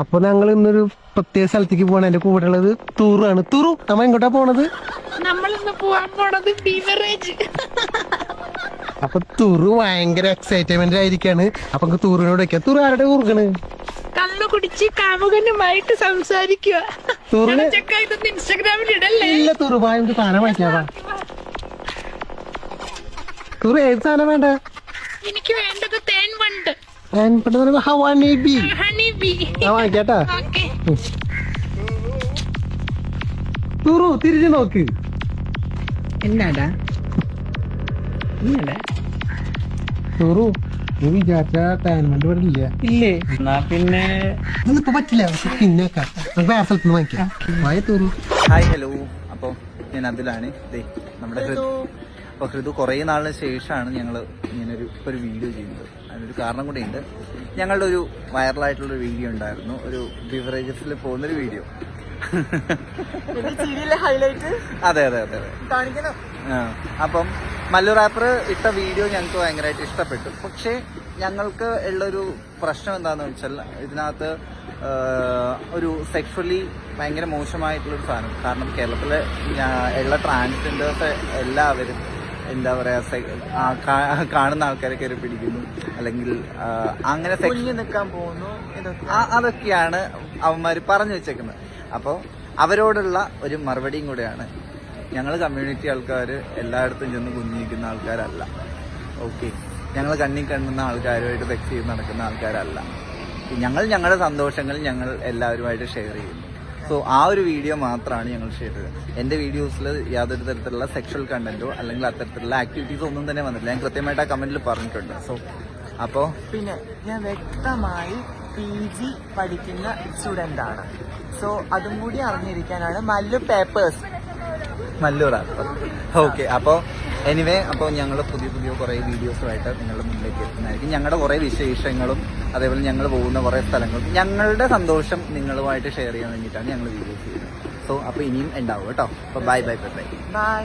അപ്പൊ ഞങ്ങൾ ഇന്നൊരു പ്രത്യേക സ്ഥലത്തേക്ക് പോകണം എന്റെ കൂടെ ഉള്ളത് തൂറാണ് തൂറു നമ്മ എങ്ങോട്ടാ പോണത്? നമ്മളിന്ന് പോവാൻ പോണത് ബീവറേജ്. അപ്പൊ തുറു ഭയങ്കര എക്സൈറ്റ്മെന്റ് ആയിരിക്കാണ്. അപ്പൊ നമുക്ക് തൂറിനോട് വെക്കാം. തുറു ആരുടെ കുറുക്കണ്? കള്ളു കുടിച്ച് കാമുകനുമായിട്ട് സംസാരിക്കുക. തുറിന് ഇൻസ്റ്റാഗ്രാമിൽ ഇടല്ലേ? ഇല്ല തുറു. സാധനം വാങ്ങിക്കാവാ തുറു ഏത് സാധനം വേണ്ട? എനിക്ക് വേണ്ടത് തേൻ വണ്ട്. തേൻ പറയുമ്പോ ഹവാ ബി. ഓക്കെ. തുറു തിരിഞ്ഞു നോക്ക്. എന്നാടാ? എന്നാടാ തുറു നീ വിചാരിച്ച ടാൻമെന്റ് ഇവിടെ ഇല്ല? ഇല്ലേ? എന്നാ പിന്നെ പറ്റില്ല പിന്നെ വെക്കാം. നമുക്ക് വേറെ സ്ഥലത്ത് നിന്ന് വാങ്ങിക്കാം വായ തുറു. Hi hello. അപ്പോൾ ഞാൻ അതിലാണ്. ദേ നമ്മുടെ ഹൃദു അപ്പോൾ ഹൃദു കുറേ നാളിന് ശേഷമാണ് ഞങ്ങൾ ഇങ്ങനൊരു ഒരു വീഡിയോ ചെയ്യുന്നത്. അതിനൊരു കാരണം കൂടിയുണ്ട്. ഉണ്ട് ഞങ്ങളുടെ ഒരു വൈറലായിട്ടുള്ളൊരു വീഡിയോ ഉണ്ടായിരുന്നു. ഒരു ബിവറേജസിൽ പോകുന്നൊരു വീഡിയോ. അതെ അതെ അതെ അതെ. ആ, അപ്പം മല്ലു റാപ്പർ ഇട്ട വീഡിയോ ഞങ്ങൾക്ക് ഭയങ്കരമായിട്ട് ഇഷ്ടപ്പെട്ടു. പക്ഷേ ഞങ്ങൾക്ക് ഉള്ളൊരു പ്രശ്നം എന്താണെന്ന് വെച്ചാൽ ഇതിനകത്ത് ഒരു സെക്ഷലി ഭയങ്കര മോശമായിട്ടുള്ളൊരു സാധനം. കാരണം കേരളത്തിലെ ഉള്ള ട്രാൻസ്ജെൻഡേഴ്സ് എല്ലാവരും എന്താ പറയാ ആ, കാണുന്ന ആൾക്കാരൊക്കെ ഒരു പിടിക്കുന്നു. അല്ലെങ്കിൽ അങ്ങനെ സെക്ഷ- നിൽക്കാൻ പോകുന്നു. അതൊക്കെയാണ് അവന്മാർ പറഞ്ഞു വെച്ചേക്കുന്നത്. അപ്പോൾ അവരോടുള്ള ഒരു മറുപടിയും കൂടെയാണ്. ഞങ്ങൾ കമ്മ്യൂണിറ്റി ആൾക്കാർ എല്ലായിടത്തും ചെന്ന് കുഞ്ഞിരിക്കുന്ന ആൾക്കാരല്ല. ഓക്കെ ഞങ്ങൾ കണ്ണി കണ്ണുന്ന ആൾക്കാരുമായിട്ട് വെക്സ് ചെയ്ത് നടക്കുന്ന ആൾക്കാരല്ല. ഞങ്ങൾ ഞങ്ങളുടെ സന്തോഷങ്ങൾ ഞങ്ങൾ എല്ലാവരുമായിട്ട് ഷെയർ ചെയ്യുന്നു. സോ ആ ഒരു വീഡിയോ മാത്രമാണ് ഞങ്ങൾ ഷെയർ ചെയ്തത്. എന്റെ വീഡിയോസിൽ യാതൊരു തരത്തിലുള്ള സെക്ഷൽ കണ്ടന്റോ അല്ലെങ്കിൽ അത്തരത്തിലുള്ള ആക്ടിവിറ്റീസോ ഒന്നും തന്നെ വന്നില്ല ഞാൻ കൃത്യമായിട്ട് ആ കമന്റിൽ പറഞ്ഞിട്ടുണ്ട്. സോ അപ്പോ പിന്നെ ഞാൻ വ്യക്തമായി പി ജി പഠിക്കുന്ന സ്റ്റുഡന്റ് ആണ്. സോ അതും കൂടി അറിഞ്ഞിരിക്കാനാണ് മല്ലു പേപ്പേഴ്സ് നല്ലൊരാൾ ഓക്കെ അപ്പോൾ എനിവേ അപ്പോൾ ഞങ്ങൾ പുതിയ പുതിയ കുറേ വീഡിയോസുമായിട്ട് നിങ്ങളുടെ മുന്നിലേക്ക് എത്തുന്നതായിരിക്കും. ഞങ്ങളുടെ കുറേ വിശേഷങ്ങളും അതേപോലെ ഞങ്ങൾ പോകുന്ന കുറേ സ്ഥലങ്ങളും ഞങ്ങളുടെ സന്തോഷം നിങ്ങളുമായിട്ട് ഷെയർ ചെയ്യാൻ വേണ്ടിയിട്ടാണ് ഞങ്ങൾ വീഡിയോസ് ചെയ്യുന്നത്. സോ അപ്പോൾ ഇനിയും ഉണ്ടാവും കേട്ടോ. അപ്പോൾ bye bye bye bye bye